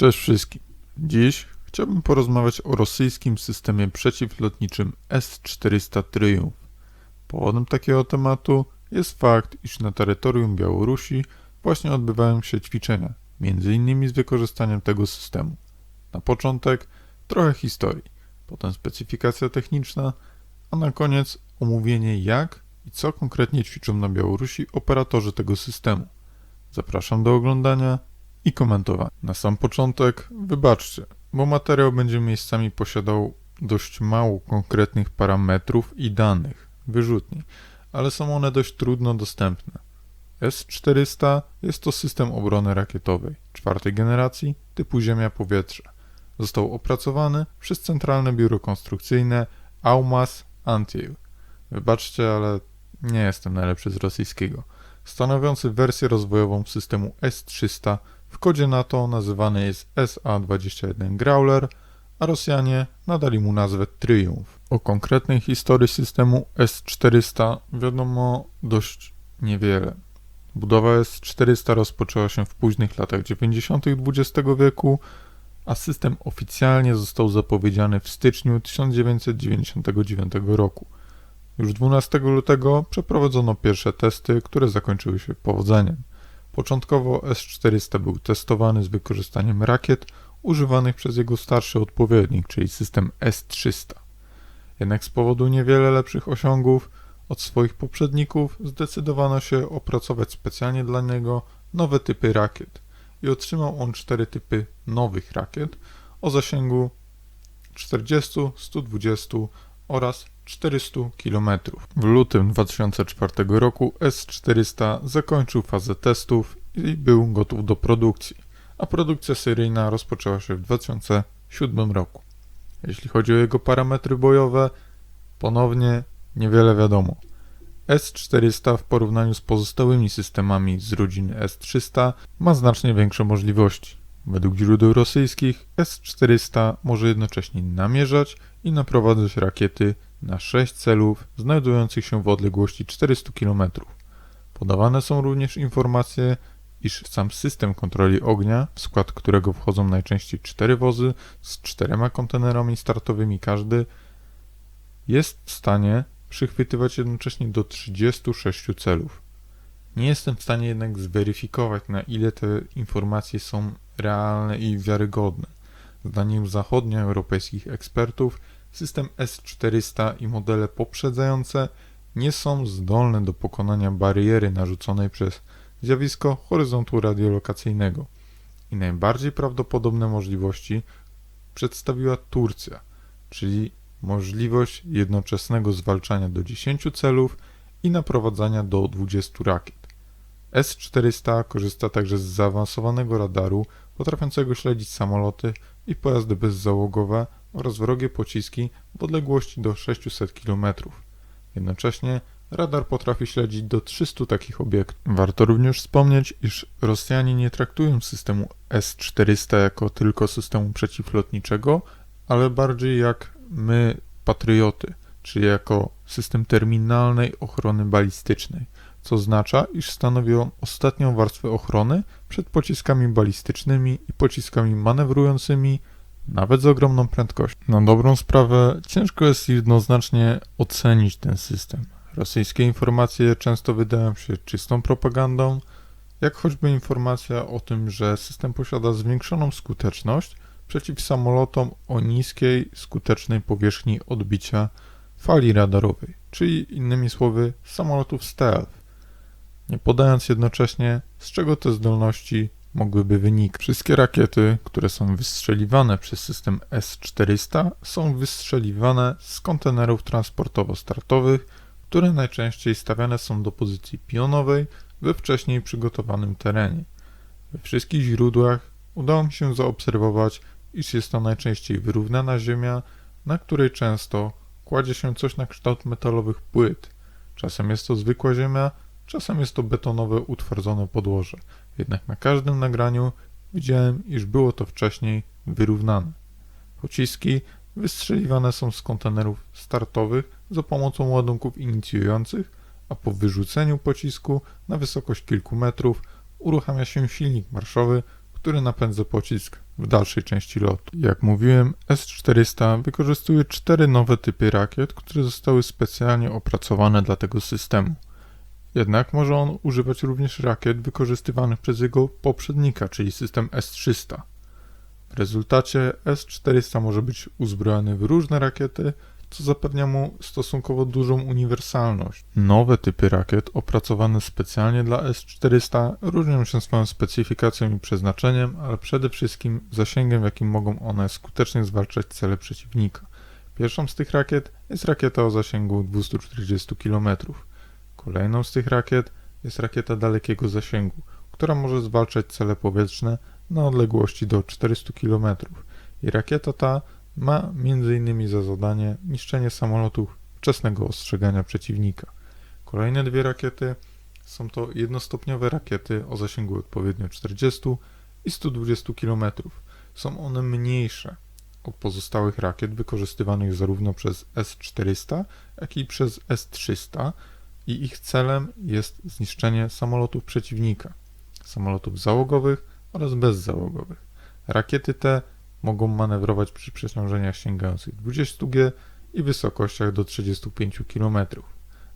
Cześć wszystkim. Dziś chciałbym porozmawiać o rosyjskim systemie przeciwlotniczym S-400 Triumph. Powodem takiego tematu jest fakt, iż na terytorium Białorusi właśnie odbywają się ćwiczenia, innymi z wykorzystaniem tego systemu. Na początek trochę historii, potem specyfikacja techniczna, a na koniec omówienie jak i co konkretnie ćwiczą na Białorusi operatorzy tego systemu. Zapraszam do oglądania i komentowania. Na sam początek wybaczcie, bo materiał będzie miejscami posiadał dość mało konkretnych parametrów i danych, wyrzutni, ale są one dość trudno dostępne. S-400 jest to system obrony rakietowej czwartej generacji typu Ziemia-Powietrze. Został opracowany przez Centralne Biuro Konstrukcyjne Aumas Antiev. Wybaczcie, ale nie jestem najlepszy z rosyjskiego. Stanowiący wersję rozwojową systemu S-300 w kodzie NATO nazywany jest SA-21 Growler, a Rosjanie nadali mu nazwę Triumph. O konkretnej historii systemu S-400 wiadomo dość niewiele. Budowa S-400 rozpoczęła się w późnych latach 90. XX wieku, a system oficjalnie został zapowiedziany w styczniu 1999 roku. Już 12 lutego przeprowadzono pierwsze testy, które zakończyły się powodzeniem. Początkowo S-400 był testowany z wykorzystaniem rakiet używanych przez jego starszy odpowiednik, czyli system S-300. Jednak z powodu niewiele lepszych osiągów od swoich poprzedników zdecydowano się opracować specjalnie dla niego nowe typy rakiet i otrzymał on cztery typy nowych rakiet o zasięgu 40, 120 oraz 400 km. W lutym 2004 roku S-400 zakończył fazę testów i był gotów do produkcji, a produkcja seryjna rozpoczęła się w 2007 roku. Jeśli chodzi o jego parametry bojowe, ponownie niewiele wiadomo. S-400 w porównaniu z pozostałymi systemami z rodziny S-300 ma znacznie większe możliwości. Według źródeł rosyjskich S-400 może jednocześnie namierzać i naprowadzać rakiety na 6 celów znajdujących się w odległości 400 km. Podawane są również informacje, iż sam system kontroli ognia, w skład którego wchodzą najczęściej 4 wozy z czterema kontenerami startowymi każdy, jest w stanie przychwytywać jednocześnie do 36 celów. Nie jestem w stanie jednak zweryfikować, na ile te informacje są realne i wiarygodne. Zdaniem zachodnioeuropejskich ekspertów system S-400 i modele poprzedzające nie są zdolne do pokonania bariery narzuconej przez zjawisko horyzontu radiolokacyjnego i najbardziej prawdopodobne możliwości przedstawiła Turcja, czyli możliwość jednoczesnego zwalczania do 10 celów i naprowadzania do 20 rakiet. S-400 korzysta także z zaawansowanego radaru potrafiącego śledzić samoloty i pojazdy bezzałogowe oraz wrogie pociski w odległości do 600 km. Jednocześnie radar potrafi śledzić do 300 takich obiektów. Warto również wspomnieć, iż Rosjanie nie traktują systemu S-400 jako tylko systemu przeciwlotniczego, ale bardziej jak my, patrioty, czyli jako system terminalnej ochrony balistycznej, co oznacza, iż stanowi on ostatnią warstwę ochrony przed pociskami balistycznymi i pociskami manewrującymi, nawet z ogromną prędkością. Na dobrą sprawę ciężko jest jednoznacznie ocenić ten system. Rosyjskie informacje często wydają się czystą propagandą, jak choćby informacja o tym, że system posiada zwiększoną skuteczność przeciw samolotom o niskiej, skutecznej powierzchni odbicia fali radarowej, czyli innymi słowy samolotów stealth, nie podając jednocześnie z czego te zdolności mogłyby wynikać. Wszystkie rakiety, które są wystrzeliwane przez system S-400 są wystrzeliwane z kontenerów transportowo-startowych, które najczęściej stawiane są do pozycji pionowej we wcześniej przygotowanym terenie. We wszystkich źródłach udało mi się zaobserwować, iż jest to najczęściej wyrównana ziemia, na której często kładzie się coś na kształt metalowych płyt. Czasem jest to zwykła ziemia, czasem jest to betonowe utwardzone podłoże. Jednak na każdym nagraniu widziałem, iż było to wcześniej wyrównane. Pociski wystrzeliwane są z kontenerów startowych za pomocą ładunków inicjujących, a po wyrzuceniu pocisku na wysokość kilku metrów uruchamia się silnik marszowy, który napędza pocisk w dalszej części lotu. Jak mówiłem, S-400 wykorzystuje cztery nowe typy rakiet, które zostały specjalnie opracowane dla tego systemu. Jednak może on używać również rakiet wykorzystywanych przez jego poprzednika, czyli system S-300. W rezultacie S-400 może być uzbrojony w różne rakiety, co zapewnia mu stosunkowo dużą uniwersalność. Nowe typy rakiet opracowane specjalnie dla S-400 różnią się swoją specyfikacją i przeznaczeniem, ale przede wszystkim zasięgiem, w jakim mogą one skutecznie zwalczać cele przeciwnika. Pierwszą z tych rakiet jest rakieta o zasięgu 240 km. Kolejną z tych rakiet jest rakieta dalekiego zasięgu, która może zwalczać cele powietrzne na odległości do 400 km. I rakieta ta ma m.in. za zadanie niszczenie samolotów wczesnego ostrzegania przeciwnika. Kolejne dwie rakiety są to jednostopniowe rakiety o zasięgu odpowiednio 40 i 120 km. Są one mniejsze od pozostałych rakiet wykorzystywanych zarówno przez S-400, jak i przez S-300 i ich celem jest zniszczenie samolotów przeciwnika, samolotów załogowych oraz bezzałogowych. Rakiety te mogą manewrować przy przeciążeniach sięgających 20 G i wysokościach do 35 km,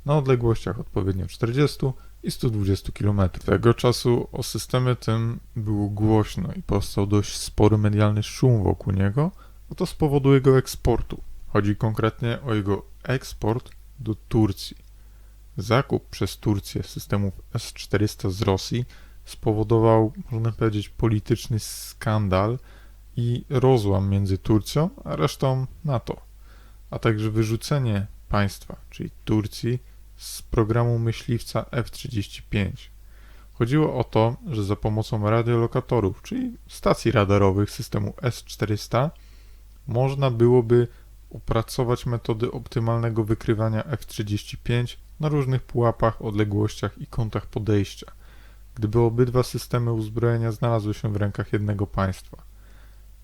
na odległościach odpowiednio 40 i 120 km. Tego czasu o systemie tym było głośno i powstał dość spory medialny szum wokół niego, a to z powodu jego eksportu. Chodzi konkretnie o jego eksport do Turcji. Zakup przez Turcję systemów S-400 z Rosji spowodował, można powiedzieć, polityczny skandal i rozłam między Turcją a resztą NATO, a także wyrzucenie państwa, czyli Turcji, z programu myśliwca F-35. Chodziło o to, że za pomocą radiolokatorów, czyli stacji radarowych systemu S-400, można byłoby opracować metody optymalnego wykrywania F-35 na różnych pułapach, odległościach i kątach podejścia, gdyby obydwa systemy uzbrojenia znalazły się w rękach jednego państwa.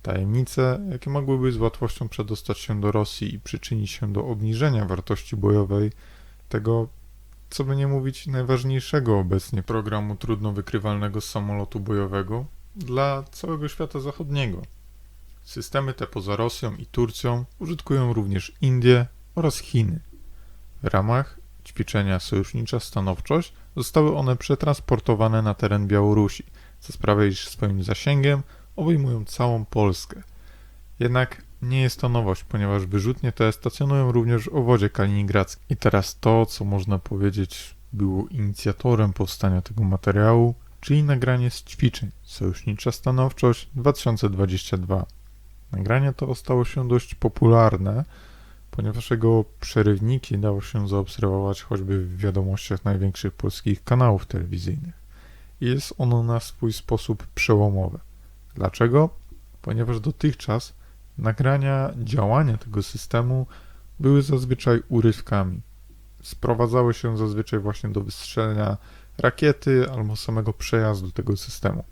Tajemnice, jakie mogłyby z łatwością przedostać się do Rosji i przyczynić się do obniżenia wartości bojowej tego, co by nie mówić, najważniejszego obecnie programu trudno wykrywalnego samolotu bojowego dla całego świata zachodniego. Systemy te poza Rosją i Turcją użytkują również Indie oraz Chiny. W ramach ćwiczenia Sojusznicza Stanowczość zostały one przetransportowane na teren Białorusi, co sprawia, iż swoim zasięgiem obejmują całą Polskę. Jednak nie jest to nowość, ponieważ wyrzutnie te stacjonują również w obwodzie kaliningradzkim. I teraz to, co można powiedzieć było inicjatorem powstania tego materiału, czyli nagranie z ćwiczeń Sojusznicza Stanowczość 2022. Nagranie to stało się dość popularne, ponieważ jego przerywniki dało się zaobserwować choćby w wiadomościach największych polskich kanałów telewizyjnych. I jest ono na swój sposób przełomowe. Dlaczego? Ponieważ dotychczas nagrania działania tego systemu były zazwyczaj urywkami. Sprowadzały się zazwyczaj właśnie do wystrzelenia rakiety albo samego przejazdu tego systemu.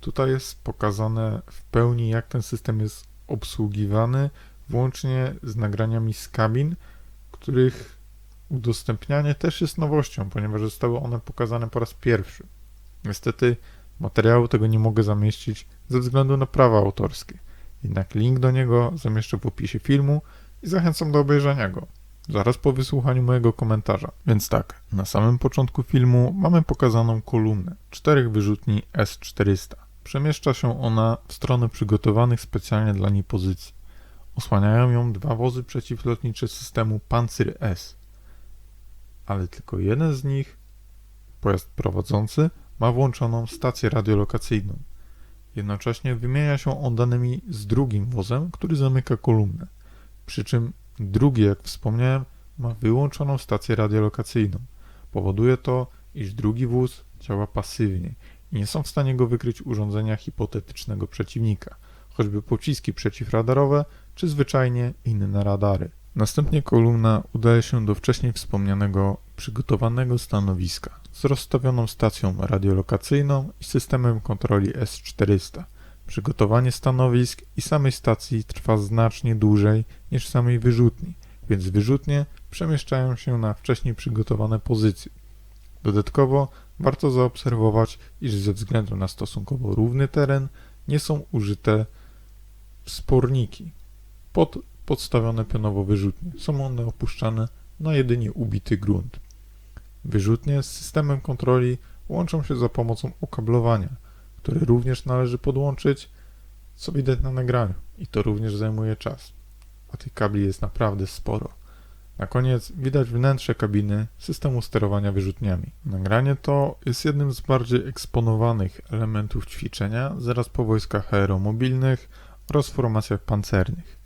Tutaj jest pokazane w pełni, jak ten system jest obsługiwany, włącznie z nagraniami z kabin, których udostępnianie też jest nowością, ponieważ zostały one pokazane po raz pierwszy. Niestety materiału tego nie mogę zamieścić ze względu na prawa autorskie. Jednak link do niego zamieszczę w opisie filmu i zachęcam do obejrzenia go, zaraz po wysłuchaniu mojego komentarza. Więc tak, na samym początku filmu mamy pokazaną kolumnę czterech wyrzutni S-400. Przemieszcza się ona w stronę przygotowanych specjalnie dla niej pozycji. Osłaniają ją dwa wozy przeciwlotnicze systemu Panzer S. Ale tylko jeden z nich, pojazd prowadzący, ma włączoną stację radiolokacyjną. Jednocześnie wymienia się on danymi z drugim wozem, który zamyka kolumnę. Przy czym drugi, jak wspomniałem, ma wyłączoną stację radiolokacyjną. Powoduje to, iż drugi wóz działa pasywnie i nie są w stanie go wykryć urządzenia hipotetycznego przeciwnika, choćby pociski przeciwradarowe czy zwyczajnie inne radary. Następnie kolumna udaje się do wcześniej wspomnianego przygotowanego stanowiska z rozstawioną stacją radiolokacyjną i systemem kontroli S400. Przygotowanie stanowisk i samej stacji trwa znacznie dłużej niż samej wyrzutni, więc wyrzutnie przemieszczają się na wcześniej przygotowane pozycje. Dodatkowo warto zaobserwować, iż ze względu na stosunkowo równy teren nie są użyte sporniki pod podstawione pionowo wyrzutnie. Są one opuszczane na jedynie ubity grunt. Wyrzutnie z systemem kontroli łączą się za pomocą okablowania, które również należy podłączyć, co widać na nagraniu i to również zajmuje czas. A tych kabli jest naprawdę sporo. Na koniec widać wnętrze kabiny systemu sterowania wyrzutniami. Nagranie to jest jednym z bardziej eksponowanych elementów ćwiczenia zaraz po wojskach aeromobilnych oraz formacjach pancernych.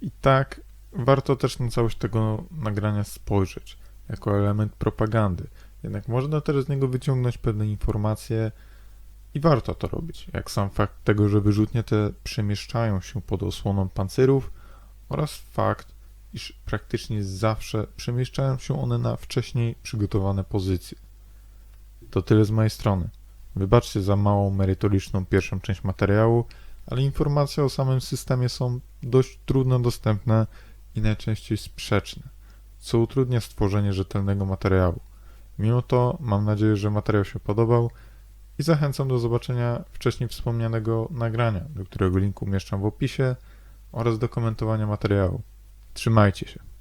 I tak warto też na całość tego nagrania spojrzeć jako element propagandy. Jednak można też z niego wyciągnąć pewne informacje i warto to robić, jak sam fakt tego, że wyrzutnie te przemieszczają się pod osłoną pancerów oraz fakt, iż praktycznie zawsze przemieszczają się one na wcześniej przygotowane pozycje. To tyle z mojej strony. Wybaczcie za małą merytoryczną pierwszą część materiału, ale informacje o samym systemie są dość trudno dostępne i najczęściej sprzeczne, co utrudnia stworzenie rzetelnego materiału. Mimo to mam nadzieję, że materiał się podobał i zachęcam do zobaczenia wcześniej wspomnianego nagrania, do którego link umieszczam w opisie oraz do komentowania materiału. Trzymajcie się.